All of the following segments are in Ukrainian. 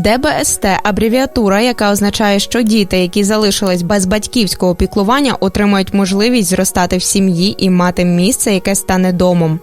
ДБСТ абревіатура, яка означає, що діти, які залишились без батьківського піклування, отримають можливість зростати в сім'ї і мати місце, яке стане домом.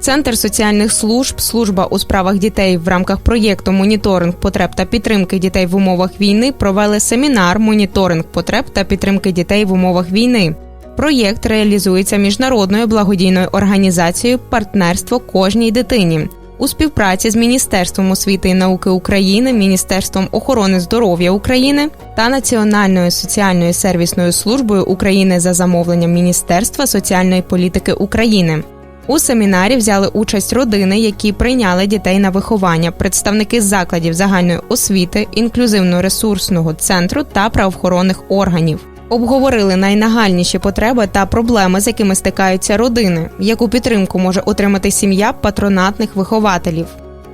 Центр соціальних служб, служба у справах дітей в рамках проєкту Моніторинг потреб та підтримки дітей в умовах війни провели семінар Моніторинг потреб та підтримки дітей в умовах війни. Проєкт реалізується міжнародною благодійною організацією Партнерство кожній дитині у співпраці з Міністерством освіти і науки України, Міністерством охорони здоров'я України та Національною соціальною сервісною службою України за замовленням Міністерства соціальної політики України. У семінарі взяли участь родини, які прийняли дітей на виховання, представники закладів загальної освіти, інклюзивно-ресурсного центру та правоохоронних органів. Обговорили найнагальніші потреби та проблеми, з якими стикаються родини, яку підтримку може отримати сім'я патронатних вихователів.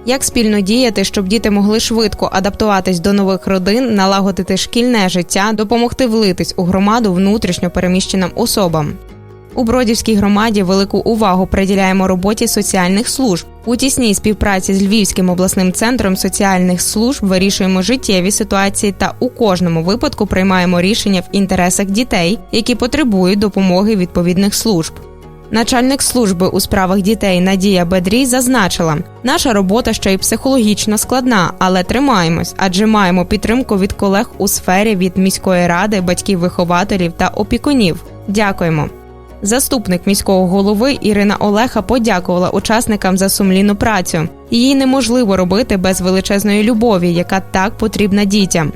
Як спільно діяти, щоб діти могли швидко адаптуватись до нових родин, налагодити шкільне життя, допомогти влитись у громаду внутрішньо переміщеним особам. У Бродівській громаді велику увагу приділяємо роботі соціальних служб. У тісній співпраці з Львівським обласним центром соціальних служб вирішуємо життєві ситуації та у кожному випадку приймаємо рішення в інтересах дітей, які потребують допомоги відповідних служб. Начальник служби у справах дітей Надія Бедрій зазначила, наша робота ще й психологічно складна, але тримаємось, адже маємо підтримку від колег у сфері від міської ради, батьків-вихователів та опікунів. Дякуємо. Заступник міського голови Ірина Олеха подякувала учасникам за сумлінну працю. Її неможливо робити без величезної любові, яка так потрібна дітям.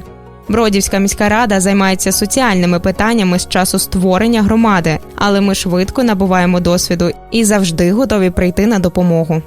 Бродівська міська рада займається соціальними питаннями з часу створення громади, але ми швидко набуваємо досвіду і завжди готові прийти на допомогу.